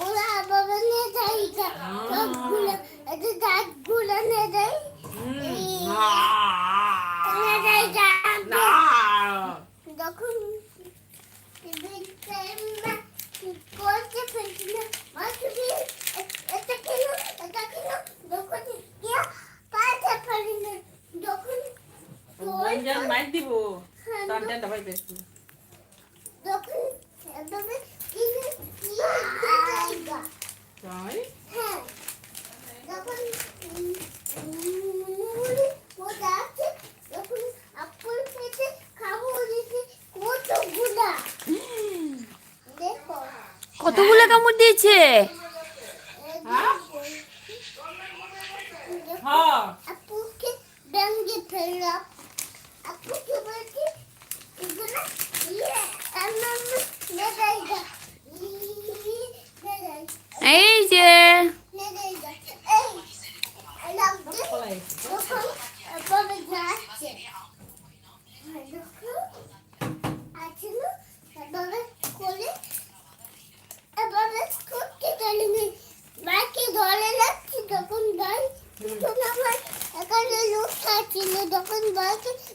ওরা বাবা নিয়ে যাই সবগুলো এতে দাঁতগুলো নিয়ে যাই যখন করছে ফেলছিল এটা কেন এটা কেন? যখন গিয়া পাতে পারি না যখন মাইর দিব হ্যাঁ, তার দেন ভাই বেশি কতগুলো কামড় দিয়েছে?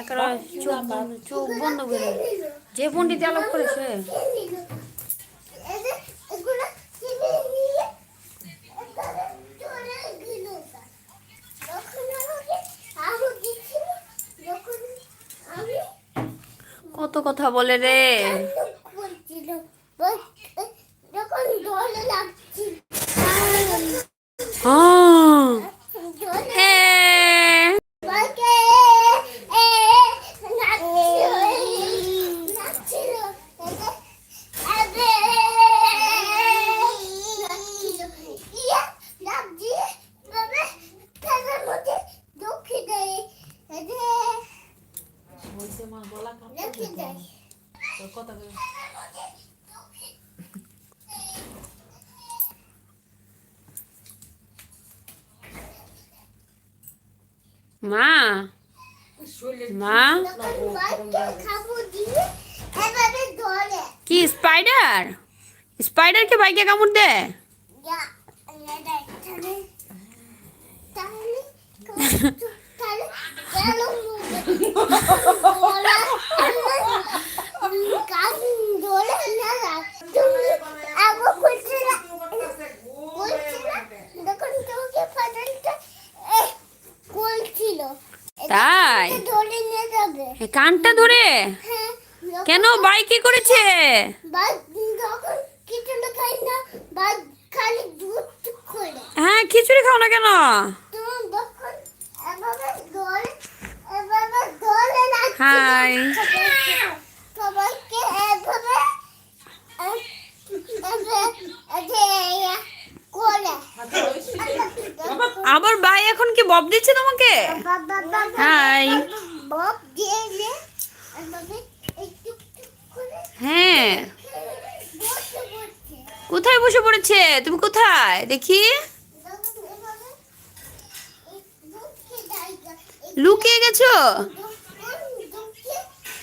একরা বন্ধ চোখ বন্ধ করে যে ফোনটিতে আলাপ করেছে। কত কথা বলে রে। যখন মা। মা। কি স্পাইডার স্পাইডার কি বাইকে কামড় দেয় কানটা ধরে। কেন বাই কি করেছে? হ্যাঁ খিচুড়ি খাও না কেন? হাই। আবার বাই এখন কি বব দিচ্ছে তোমাকে? হাই। হ্যাঁ। কোথায় বসে পড়েছে? তুমি কোথায়? দেখি। লুকিয়ে গেছো?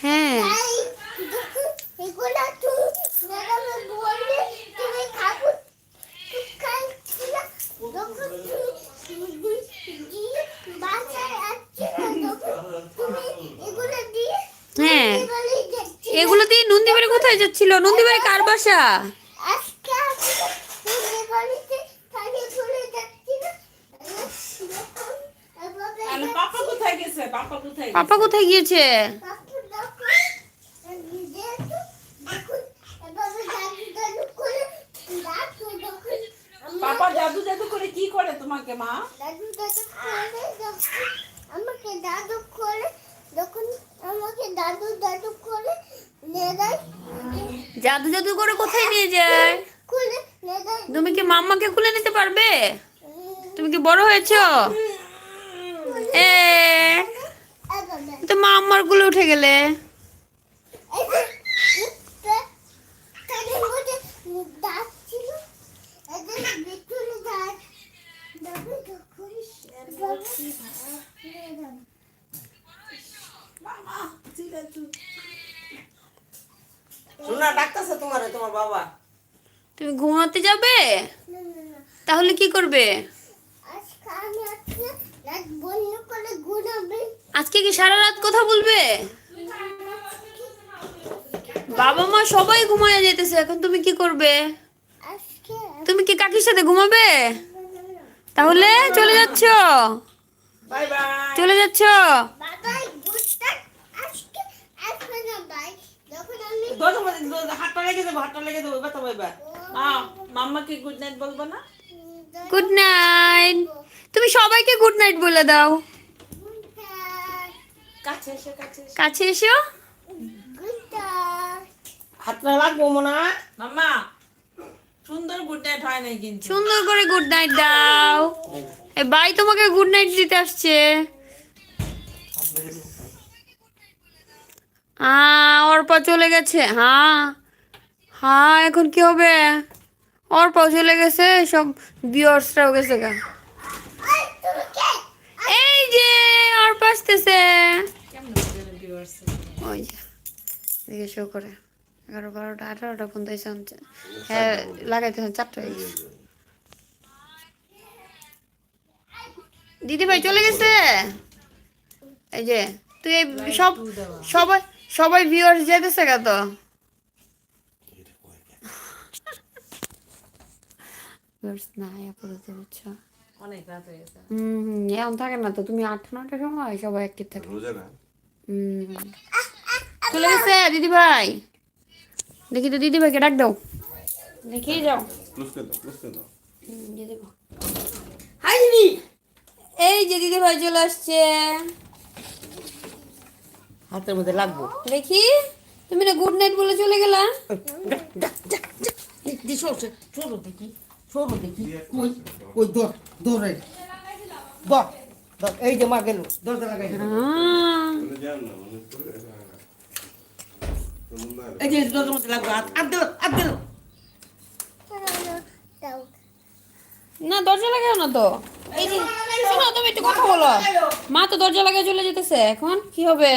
হ্যাঁ। কোথায় যাচ্ছিল? ভাই কার বাসা? পাপা কোথায় গিয়েছে? জাদু জাদু করে কি করে তোমাকে মা? জাদু জাদু করে আমাকে জাদু জাদু জাদু করে কোথায় নিয়ে যায়? তুমি কি মাম্মাকে খুলে নিতে পারবে? তুমি কি বড় হয়েছো? এ তো মাম্মারগুলো উঠে গেলে? ডাকতেছে তোমার তোমার বাবা। তুমি ঘুমাতে যাবে? তাহলে কি করবে? আজকে আমি আজকে রাত বন্ধ করে ঘুমাবে। আজকে কি সারা রাত কথা বলবে? বাবা মা সবাই ঘুমায় যেতেছে এখন তুমি কি করবে? তুমি কি কাকির সাথে ঘুমাবে? তাহলে চলে যাচ্ছ। Bye bye. চলে যাচ্ছ বাবাই গুডটা আজকে আসবে না ভাই যখন আমি দরজা মধ্যে হাতটা লেগে দেবো হাতটা লেগে দেবো ব্যথা পাইবা মা মাম্মাকে গুড নাইট বলব না? গুড নাইট তুমি সবাইকে গুড নাইট বলে দাও। কাছে এসে কাছে এসো। গুডটা হাতটা লাগবো মনে মাম্মা সুন্দর গুড নাইট হয় নাই কিন্তু। সুন্দর করে গুড নাইট দাও। এ ভাই তোমাকে গুড নাইট দিতে আসছে। হ্যাঁ অর্পা চলে গেছে হ্যাঁ। হ্যাঁ এখন কি হবে? অর্পাও চলে গেছে, সব বিয়ার্সরাও গেছে গা। এই যে, অর্পা আসতেছে? ওই দেখে শো করে। এগারো বারোটা, আঠারোটা পর্যন্ত এসে। হ্যাঁ লাগাইতে চারটা হয়ে গেছে। দিদি ভাই চলে গেছে? এই যে, তুই সব, সবাই সবাই ভিউয়ার্স যেতেছে গা তো। নাই আপাতত বুঝছ অনেক রাত হয়ে গেছে। হুম হুম, থাকে না তো তুমি আটটা নটার সময় সবাই অ্যাক্টিভ থাকে। রোজা না? হুম। চলে গেছে দিদি ভাই। দেখি তো দিদি ভাইকে ডাক দাও। দেখি যাও। ক্লোজ করে দাও ক্লোজ করে দাও। হুম, দিয়ে দেবো। হাই দিদি! এই যে দিদি ভাই চলে আসছে। হাতের মধ্যে লাগবো। দেখি তুমি না গুড নাইট বলে চলে গেলা? দি দেখি সরো দেখি। কই কই দৌড় দৌড়াই দর দর এই যে মা গেল দরজা লাগাই আহ, জান না করে তোমরা না এই যে দরজার মধ্যে লাগবে হাত হাত দিল হাত দিল না দরজা লাগাও না তো। এই যে শোনো তুমি একটু কথা বলো। মা তো দরজা লাগিয়ে চলে যেতেছে এখন কি হবে?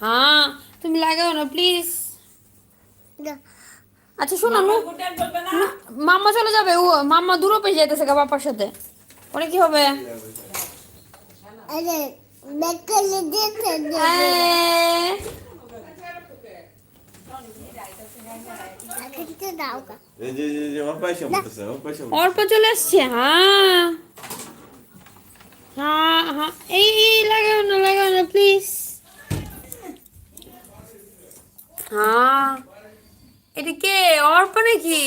হ্যাঁ তুমি লাগাও না প্লিজ আচ্ছা শোনো নু মাম্মা চলে যাবে ও মাম্মা দূরও পেয়ে যাইতেছে গা বাপার সাথে। পরে কি হবে? অল্প চলে আসছে হ্যাঁ। হ্যাঁ হ্যাঁ এই এই লাগাও না লাগাও না প্লিজ হ্যাঁ। এটা কে? অর্প নাকি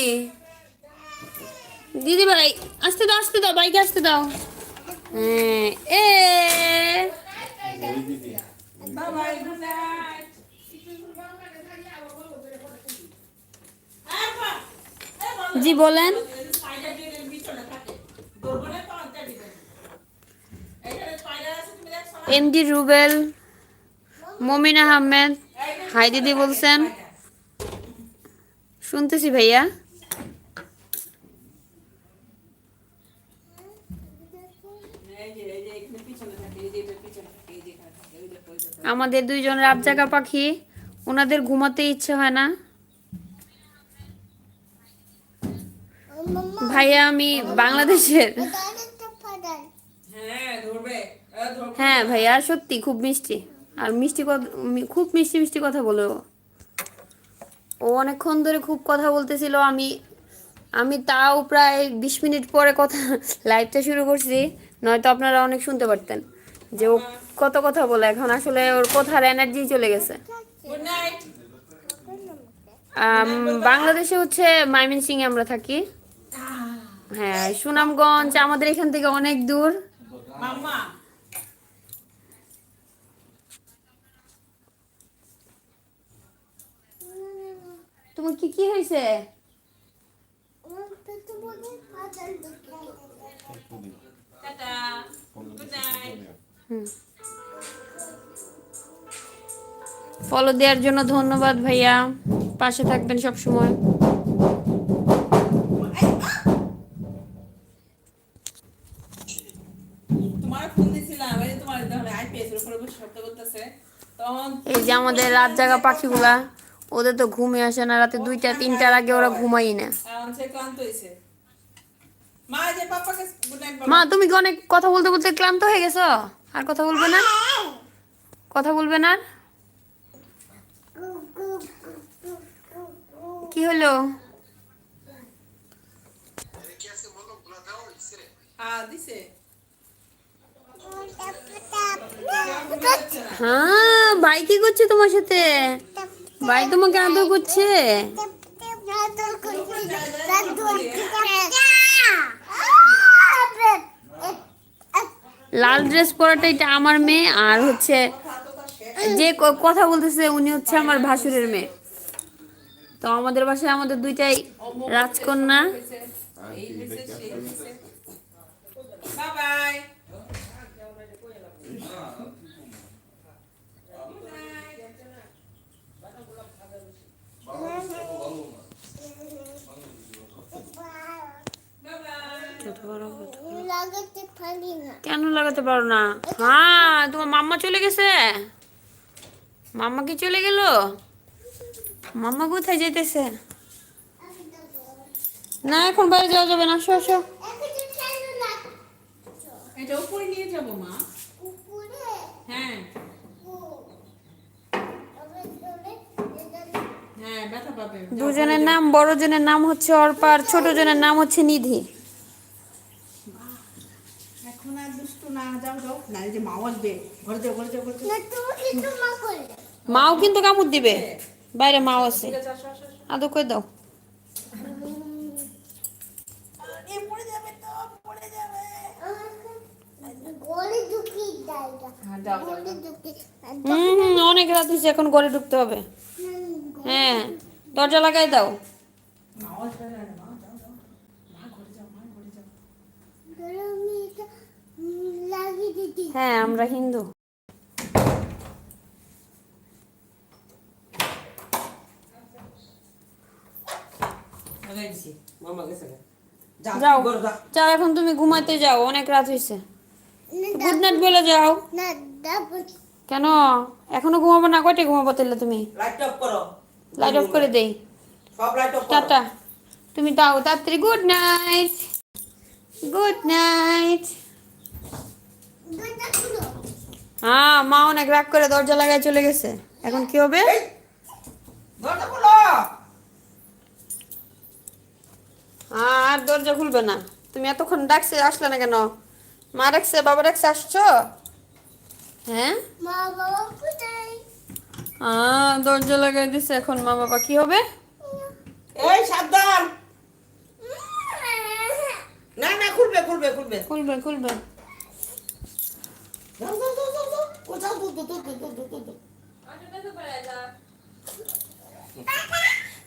দিদি ভাই, আসতে দাও আসতে দাও, বাইকে আসতে দাও। হ্যাঁ এ। জি, বলেন। না এমডি রুবেল, মমিন আহমেদ হাই দিদি বলছেন। শুনতেছি ভাইয়া। আমাদের দুইজন রাবজাগা পাখি ওনাদের ঘুমাতে ইচ্ছে হয় না। ভাইয়া আমি বাংলাদেশের হ্যাঁ হ্যাঁ ভাইয়া সত্যি খুব মিষ্টি। আর মিষ্টি কথা খুব মিষ্টি মিষ্টি কথা বলে। ও ও অনেকক্ষণ ধরে খুব কথা বলতেছিল আমি আমি তাও প্রায় বিশ মিনিট পরে কথা লাইভটা শুরু করছি নয়তো আপনারা অনেক শুনতে পারতেন। যে ও কত কথা বলে এখন আসলে ওর কথার এনার্জি চলে গেছে। বাংলাদেশে হচ্ছে ময়মনসিং আমরা থাকি। হ্যাঁ সুনামগঞ্জ আমাদের এখান থেকে অনেক দূর। তোমার কি কি হয়েছে? ফলো দেওয়ার জন্য ধন্যবাদ ভাইয়া। পাশে থাকবেন সব সময়। তোমার ফোন এই যে তোমার ধরে আইপিএস এর উপরে বসে শব্দ করতেছে। তখন এই যে আমাদের রাত জাগা পাখিগুলা। ওদের তো ঘুমে আসে না, রাতে দুইটা, তিনটার আগে ওরা ঘুমাই না। মা, তুমি কি অনেক কথা বলতে বলতে ক্লান্ত হয়ে গেছো? আর কথা বলবে না? কথা বলবে না? কি হলো? হ্যাঁ ভাই কি করছে তোমার সাথে? ভাই তোমাকে আদর করছে? লাল ড্রেস পরাটা এটা আমার মেয়ে, আর হচ্ছে যে কথা বলতেছে উনি হচ্ছে আমার ভাসুরের মেয়ে। তো আমাদের বাসায় আমাদের দুইটাই রাজকন্যা হয়েছে সেই হয়েছে বাই বাই লাগাতে পারি না কেন লাগাতে পারো না? হ্যাঁ তোমার মাম্মা চলে গেছে। মাম্মা কি চলে গেল? মাম্মা কোথায় যেতেছে না এখন বাইরে যাওয়া যাবে না আসো আসো। এটা উপরে নিয়ে যাব মা। উপরে হ্যাঁ ও আবার ধরে এটা হ্যাঁ ব্যথা পাবে দুজনের নাম বড় জনের নাম হচ্ছে অর্পা আর ছোট জনের নাম হচ্ছে নিধি। এখন আর দুষ্টু না যাও যাও। না যে মা আসবে। ঘরে যাও ঘরে যাও ঘরে যাও। না তুমি কিন্তু মা করে মাও কিন্তু কামড় দিবে। বাইরে মাও আছে। আদৌ কই দাও। পড়ে যাবে তো পড়ে যাবে। হুম অনেক রাত হয়েছে এখন ঘরে ঢুকতে হবে। হ্যাঁ দরজা লাগাই দাও। হ্যাঁ আমরা হিন্দু। যাও। এখন তুমি ঘুমাতে যাও অনেক রাত হয়েছে। গুড নাইট বলে যাও। কেন? এখনও ঘুমাবো না? কয়টা ঘুমাবো তাহলে তুমি? লাইট অফ করো। লাইট অফ করে দেই। সব লাইট অফ করো। টাটা। তুমি দাও তাড়াতাড়ি। Good night. Good night. হ্যাঁ মা অনেক রাগ করে দরজা লাগায় চলে গেছে। এখন কি হবে? দরজা খুলো। হ্যাঁ আর দরজা খুলবে না। তুমি এতক্ষণ ডাকছে আসলে না কেন? মা ডাকছে বাবা ডাকছে আসছো হ্যাঁ বাবা হ্যাঁ দরজা লাগাই দিছে এখন মা বাবা কি হবে এই সাবধান না না খুলবে খুলবে খুলবে খুলবে খুলবে যাও যাও যাও যাও যাও ও যাও দূর দূর দূর দূর দূর দূর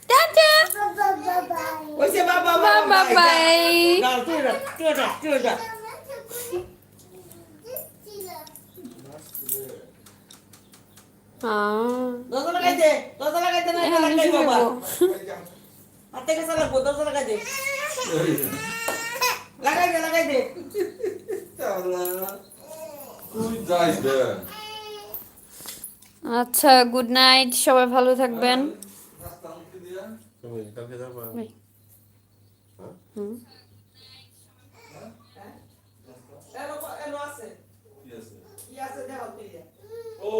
টাটা বাবা বাবা ওই যে বাবা বাবা বাই যাও তুই যা তুই যা তুই যা হ্যাঁ দরজা লাগাই দে দরজা লাগাই দে না লাগাই বাবা। করব? হাতে কাছে লাগবো দরজা লাগাই দে লাগাই দে লাগাই দে তুই যাইস দে। আচ্ছা গুড নাইট সবাই ভালো থাকবেন। তুমি কালকে যাবা। বাই। হুম এলো এলো আছে। কি আছে? কি আছে দেখাও ও